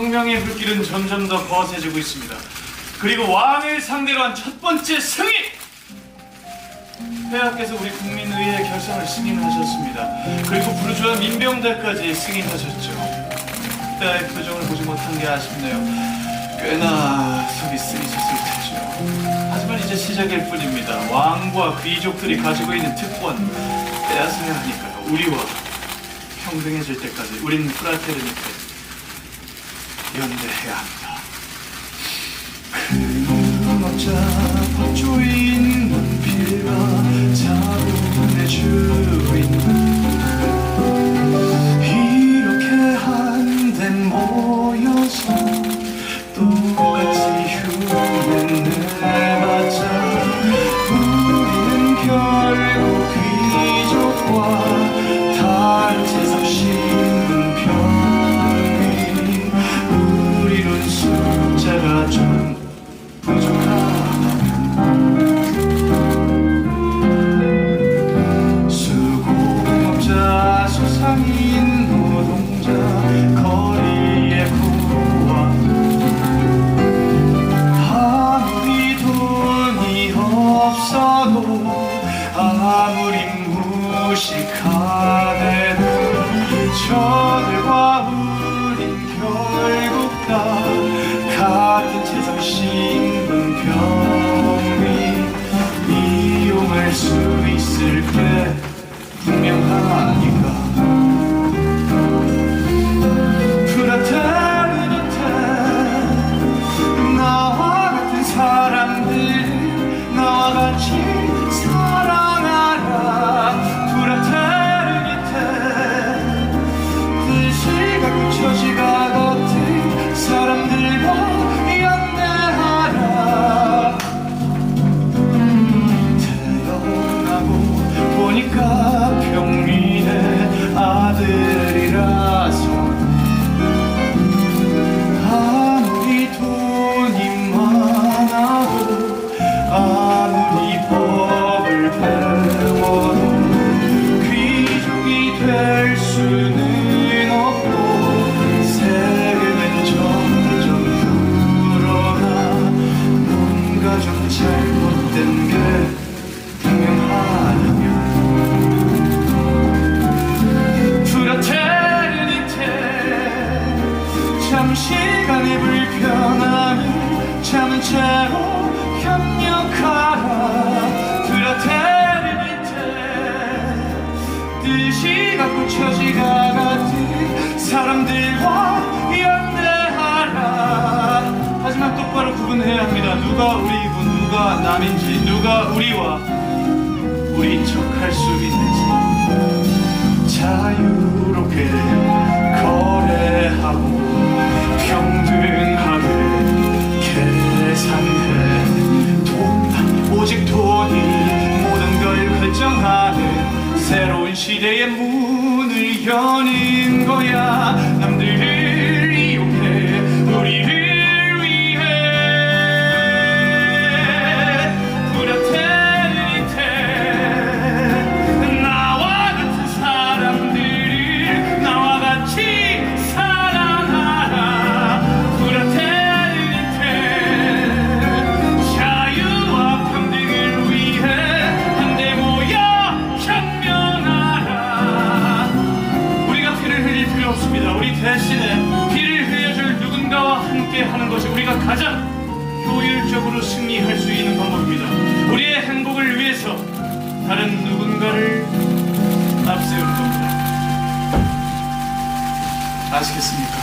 혁명의 불길은 점점 더 거세지고 있습니다. 그리고 왕을 상대로 한 첫 번째 승리! 폐하께서 우리 국민의회 결산을 승인하셨습니다. 그리고 부르주아 민병대까지 승인하셨죠. 그때의 표정을 보지 못한 게 아쉽네요. 꽤나 속이 쓰리셨을 테죠. 하지만 이제 시작일 뿐입니다. 왕과 귀족들이 가지고 있는 특권 빼앗아야 하니까요. 우리와 평등해질 때까지 우린 프라테르니테 연대해야 합니다. 큰 먹자 법조인 문필과 자본의 주 수 있을 게 분명하니까 보 시간의 불편함을 참은 채로 협력하라. 프라테르니테 뜻이가 굳혀지가 같은 사람들과 연대하라. 하지만 똑바로 구분해야 합니다. 누가 우리이고 누가 남인지 누가 우리와 우리인 척할 수 있는지 자유롭게 새로운 시대의 문을 여는 거야. 남들을 우리가 가장 효율적으로 승리할 수 있는 방법입니다 우리의 행복을 위해서 다른 누군가를 앞세우는 겁니다 아시겠습니까?